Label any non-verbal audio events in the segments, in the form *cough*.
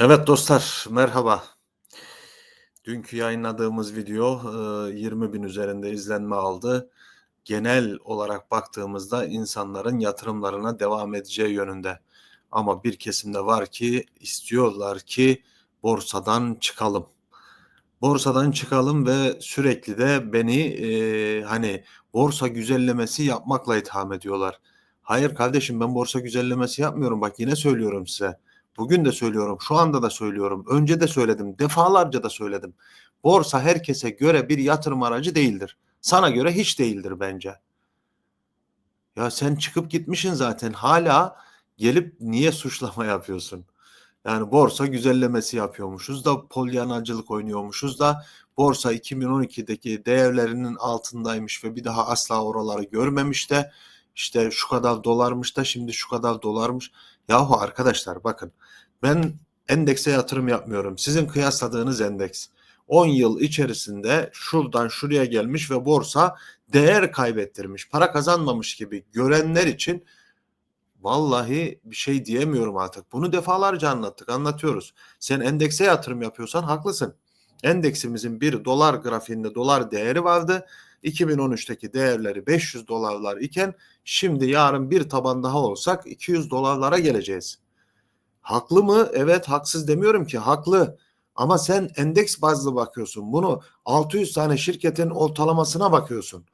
Evet dostlar, merhaba. Dünkü yayınladığımız video e, 20 bin üzerinde izlenme aldı. Genel olarak baktığımızda insanların yatırımlarına devam edeceği yönünde. Ama bir kesimde var ki istiyorlar ki borsadan çıkalım. Borsadan çıkalım ve sürekli de beni e, hani borsa güzellemesi yapmakla itham ediyorlar. Hayır kardeşim ben borsa güzellemesi yapmıyorum. Bak yine söylüyorum size. Bugün de söylüyorum, şu anda da söylüyorum. Önce de söyledim, defalarca da söyledim. Borsa herkese göre bir yatırım aracı değildir. Sana göre hiç değildir bence. Ya sen çıkıp gitmişsin zaten. Hala gelip niye suçlama *laughs* yapıyorsun? Yani borsa güzellemesi yapıyormuşuz da polyanacılık oynuyormuşuz da borsa 2012'deki değerlerinin altındaymış ve bir daha asla oraları görmemiş de işte şu kadar dolarmış da şimdi şu kadar dolarmış. Yahu arkadaşlar bakın ben endekse yatırım yapmıyorum. Sizin kıyasladığınız endeks 10 yıl içerisinde şuradan şuraya gelmiş ve borsa değer kaybettirmiş, para kazanmamış gibi görenler için vallahi bir şey diyemiyorum artık. Bunu defalarca anlattık, anlatıyoruz. Sen endekse yatırım yapıyorsan haklısın. Endeksimizin bir dolar grafiğinde dolar değeri vardı. 2013'teki değerleri 500 dolarlar iken şimdi yarın bir taban daha olsak 200 dolarlara geleceğiz. Haklı mı? Evet haksız demiyorum ki haklı. Ama sen endeks bazlı bakıyorsun. Bunu 600 tane şirketin ortalamasına bakıyorsun.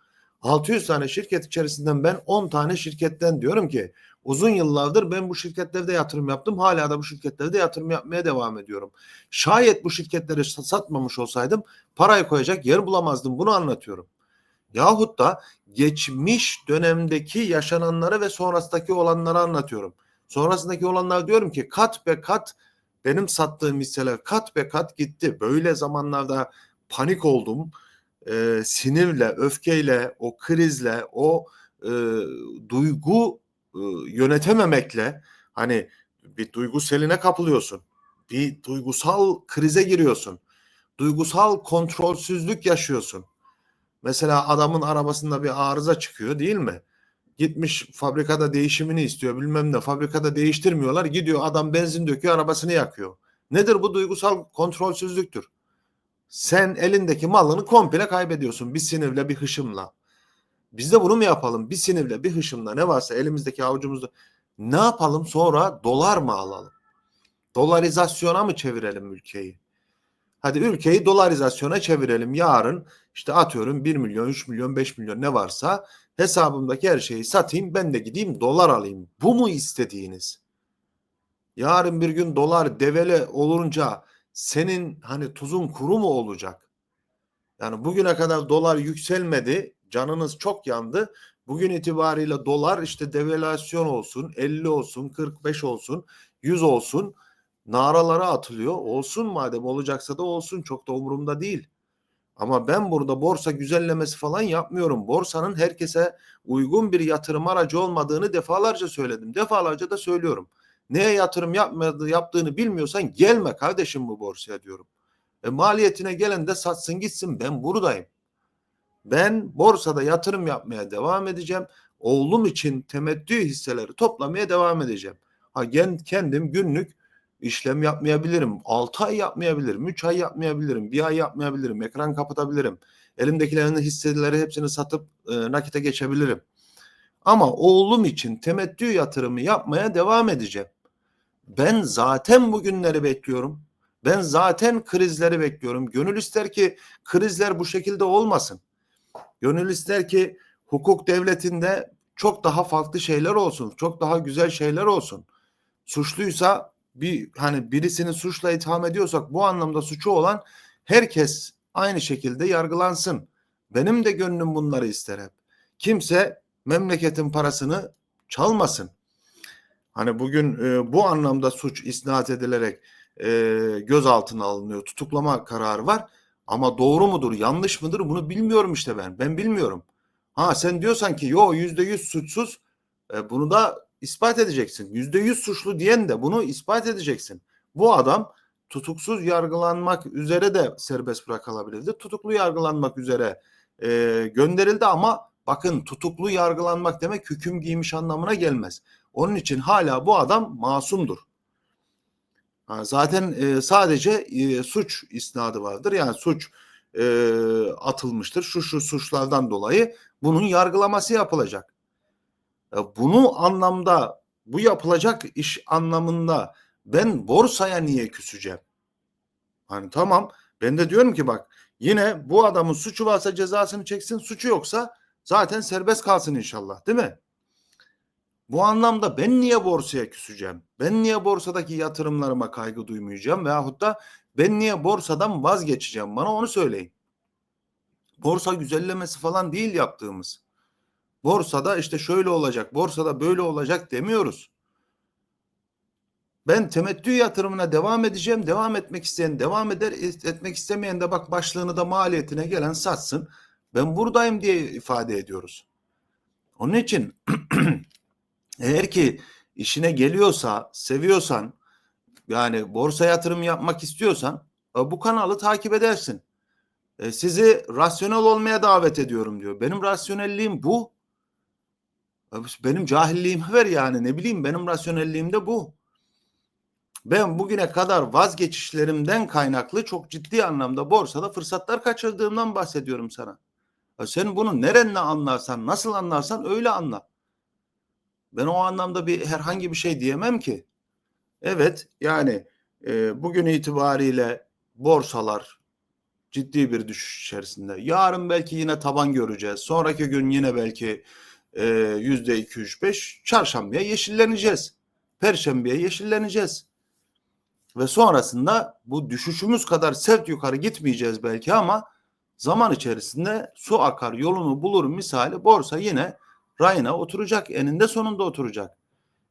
600 tane şirket içerisinden ben 10 tane şirketten diyorum ki uzun yıllardır ben bu şirketlerde yatırım yaptım. Hala da bu şirketlerde yatırım yapmaya devam ediyorum. Şayet bu şirketleri satmamış olsaydım parayı koyacak yer bulamazdım. Bunu anlatıyorum. Yahut da geçmiş dönemdeki yaşananları ve sonrasındaki olanları anlatıyorum. Sonrasındaki olanlar diyorum ki kat be kat benim sattığım hisseler kat be kat gitti. Böyle zamanlarda panik oldum. E, sinirle, öfkeyle, o krizle, o e, duygu e, yönetememekle hani bir duygu seline kapılıyorsun. Bir duygusal krize giriyorsun. Duygusal kontrolsüzlük yaşıyorsun. Mesela adamın arabasında bir arıza çıkıyor değil mi? Gitmiş fabrikada değişimini istiyor bilmem ne fabrikada değiştirmiyorlar gidiyor adam benzin döküyor arabasını yakıyor. Nedir bu duygusal kontrolsüzlüktür. Sen elindeki malını komple kaybediyorsun bir sinirle bir hışımla. Biz de bunu mu yapalım bir sinirle bir hışımla ne varsa elimizdeki avucumuzda ne yapalım sonra dolar mı alalım? Dolarizasyona mı çevirelim ülkeyi? Hadi ülkeyi dolarizasyona çevirelim. Yarın işte atıyorum 1 milyon, 3 milyon, 5 milyon ne varsa hesabımdaki her şeyi satayım ben de gideyim dolar alayım. Bu mu istediğiniz? Yarın bir gün dolar devele olunca senin hani tuzun kuru mu olacak? Yani bugüne kadar dolar yükselmedi. Canınız çok yandı. Bugün itibariyle dolar işte devalüasyon olsun, 50 olsun, 45 olsun, 100 olsun naralara atılıyor. Olsun madem olacaksa da olsun çok da umurumda değil. Ama ben burada borsa güzellemesi falan yapmıyorum. Borsanın herkese uygun bir yatırım aracı olmadığını defalarca söyledim. Defalarca da söylüyorum. Neye yatırım yapmadı, yaptığını bilmiyorsan gelme kardeşim bu borsaya diyorum. E, maliyetine gelen de satsın gitsin ben buradayım. Ben borsada yatırım yapmaya devam edeceğim. Oğlum için temettü hisseleri toplamaya devam edeceğim. Ha kendim günlük işlem yapmayabilirim. 6 ay yapmayabilirim. 3 ay yapmayabilirim. 1 ay yapmayabilirim. Ekran kapatabilirim. Elimdekilerin hisseleri hepsini satıp e, nakite geçebilirim. Ama oğlum için temettü yatırımı yapmaya devam edeceğim. Ben zaten bugünleri bekliyorum. Ben zaten krizleri bekliyorum. Gönül ister ki krizler bu şekilde olmasın. Gönül ister ki hukuk devletinde çok daha farklı şeyler olsun. Çok daha güzel şeyler olsun. Suçluysa bir hani birisini suçla itham ediyorsak bu anlamda suçu olan herkes aynı şekilde yargılansın. Benim de gönlüm bunları ister hep. Kimse memleketin parasını çalmasın. Hani bugün e, bu anlamda suç isnat edilerek e, gözaltına alınıyor. Tutuklama kararı var. Ama doğru mudur, yanlış mıdır bunu bilmiyorum işte ben. Ben bilmiyorum. Ha sen diyorsan ki yo yüzde yüz suçsuz. E, bunu da ispat edeceksin. Yüzde yüz suçlu diyen de bunu ispat edeceksin. Bu adam tutuksuz yargılanmak üzere de serbest bırakılabilirdi. Tutuklu yargılanmak üzere e, gönderildi ama bakın tutuklu yargılanmak demek hüküm giymiş anlamına gelmez. Onun için hala bu adam masumdur. Ha, zaten e, sadece e, suç isnadı vardır. Yani suç e, atılmıştır. Şu şu suçlardan dolayı bunun yargılaması yapılacak. E, bunu anlamda bu yapılacak iş anlamında ben borsaya niye küseceğim? Hani tamam ben de diyorum ki bak yine bu adamın suçu varsa cezasını çeksin suçu yoksa zaten serbest kalsın inşallah değil mi? Bu anlamda ben niye borsaya küseceğim? Ben niye borsadaki yatırımlarıma kaygı duymayacağım? Veyahut da ben niye borsadan vazgeçeceğim? Bana onu söyleyin. Borsa güzellemesi falan değil yaptığımız. Borsada işte şöyle olacak, borsada böyle olacak demiyoruz. Ben temettü yatırımına devam edeceğim. Devam etmek isteyen devam eder, etmek istemeyen de bak başlığını da maliyetine gelen satsın. Ben buradayım diye ifade ediyoruz. Onun için *clears throat* eğer ki işine geliyorsa, seviyorsan, yani borsa yatırım yapmak istiyorsan e, bu kanalı takip edersin. E, sizi rasyonel olmaya davet ediyorum diyor. Benim rasyonelliğim bu. E, benim cahilliğim ver yani ne bileyim benim rasyonelliğim de bu. Ben bugüne kadar vazgeçişlerimden kaynaklı çok ciddi anlamda borsada fırsatlar kaçırdığımdan bahsediyorum sana. Ya sen bunu nerenle anlarsan, nasıl anlarsan öyle anla. Ben o anlamda bir herhangi bir şey diyemem ki. Evet yani e, bugün itibariyle borsalar ciddi bir düşüş içerisinde. Yarın belki yine taban göreceğiz. Sonraki gün yine belki e, yüzde iki, üç, beş. Çarşambaya yeşilleneceğiz. Perşembeye yeşilleneceğiz. Ve sonrasında bu düşüşümüz kadar sert yukarı gitmeyeceğiz belki ama zaman içerisinde su akar yolunu bulur misali borsa yine rayına oturacak eninde sonunda oturacak.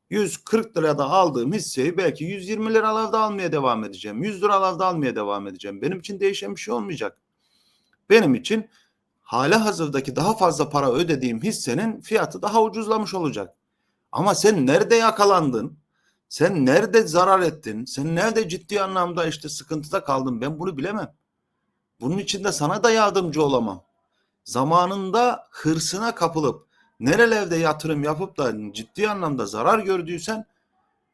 140 lirada aldığım hisseyi belki 120 liralarda almaya devam edeceğim. 100 liralarda almaya devam edeceğim. Benim için değişen bir şey olmayacak. Benim için hala hazırdaki daha fazla para ödediğim hissenin fiyatı daha ucuzlamış olacak. Ama sen nerede yakalandın? Sen nerede zarar ettin? Sen nerede ciddi anlamda işte sıkıntıda kaldın? Ben bunu bilemem. Bunun için de sana da yardımcı olamam. Zamanında hırsına kapılıp nerelerde yatırım yapıp da ciddi anlamda zarar gördüysen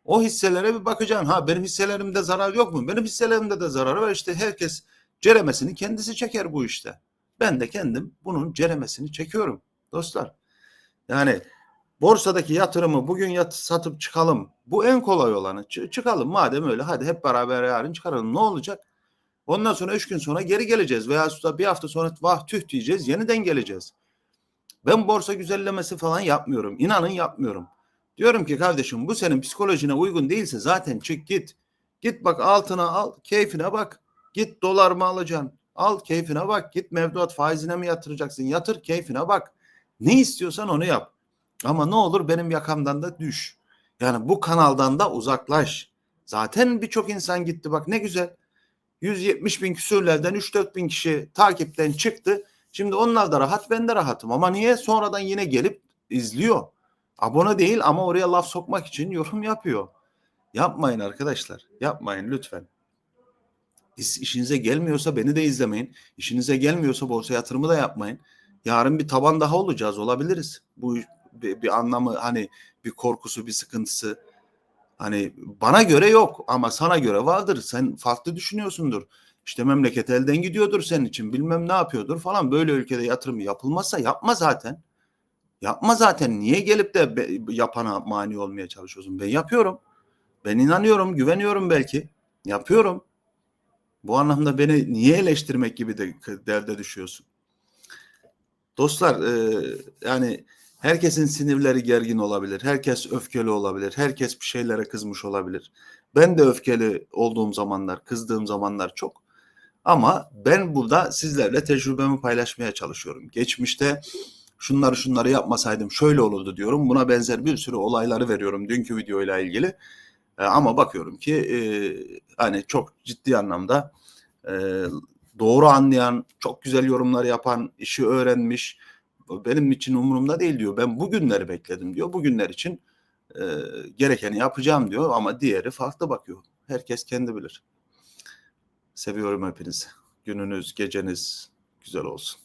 o hisselere bir bakacaksın. Ha benim hisselerimde zarar yok mu? Benim hisselerimde de zarar var. İşte herkes ceremesini kendisi çeker bu işte. Ben de kendim bunun ceremesini çekiyorum dostlar. Yani borsadaki yatırımı bugün yat, satıp çıkalım. Bu en kolay olanı. Ç- çıkalım madem öyle hadi hep beraber yarın çıkaralım. Ne olacak? Ondan sonra üç gün sonra geri geleceğiz. Veya bir hafta sonra vah tüh diyeceğiz. Yeniden geleceğiz. Ben borsa güzellemesi falan yapmıyorum. İnanın yapmıyorum. Diyorum ki kardeşim bu senin psikolojine uygun değilse zaten çık git. Git bak altına al keyfine bak. Git dolar mı alacaksın? Al keyfine bak. Git mevduat faizine mi yatıracaksın? Yatır keyfine bak. Ne istiyorsan onu yap. Ama ne olur benim yakamdan da düş. Yani bu kanaldan da uzaklaş. Zaten birçok insan gitti bak ne güzel. 170 bin küsürlerden 3-4 bin kişi takipten çıktı. Şimdi onlar da rahat ben de rahatım. Ama niye? Sonradan yine gelip izliyor. Abone değil ama oraya laf sokmak için yorum yapıyor. Yapmayın arkadaşlar. Yapmayın lütfen. İş, işinize gelmiyorsa beni de izlemeyin. İşinize gelmiyorsa borsa yatırımı da yapmayın. Yarın bir taban daha olacağız olabiliriz. Bu bir, bir anlamı hani bir korkusu bir sıkıntısı hani bana göre yok ama sana göre vardır. Sen farklı düşünüyorsundur. İşte memleket elden gidiyordur senin için bilmem ne yapıyordur falan. Böyle ülkede yatırım yapılmazsa yapma zaten. Yapma zaten. Niye gelip de yapana mani olmaya çalışıyorsun? Ben yapıyorum. Ben inanıyorum, güveniyorum belki. Yapıyorum. Bu anlamda beni niye eleştirmek gibi de derde düşüyorsun? Dostlar e, yani herkesin sinirleri gergin olabilir. Herkes öfkeli olabilir. Herkes bir şeylere kızmış olabilir. Ben de öfkeli olduğum zamanlar, kızdığım zamanlar çok. Ama ben burada sizlerle tecrübemi paylaşmaya çalışıyorum. Geçmişte şunları şunları yapmasaydım şöyle olurdu diyorum. Buna benzer bir sürü olayları veriyorum dünkü videoyla ilgili. E, ama bakıyorum ki e, hani çok ciddi anlamda e, doğru anlayan, çok güzel yorumlar yapan, işi öğrenmiş, benim için umurumda değil diyor. Ben bugünleri bekledim diyor. Bugünler için e, gerekeni yapacağım diyor ama diğeri farklı bakıyor. Herkes kendi bilir. Seviyorum hepinizi. Gününüz, geceniz güzel olsun.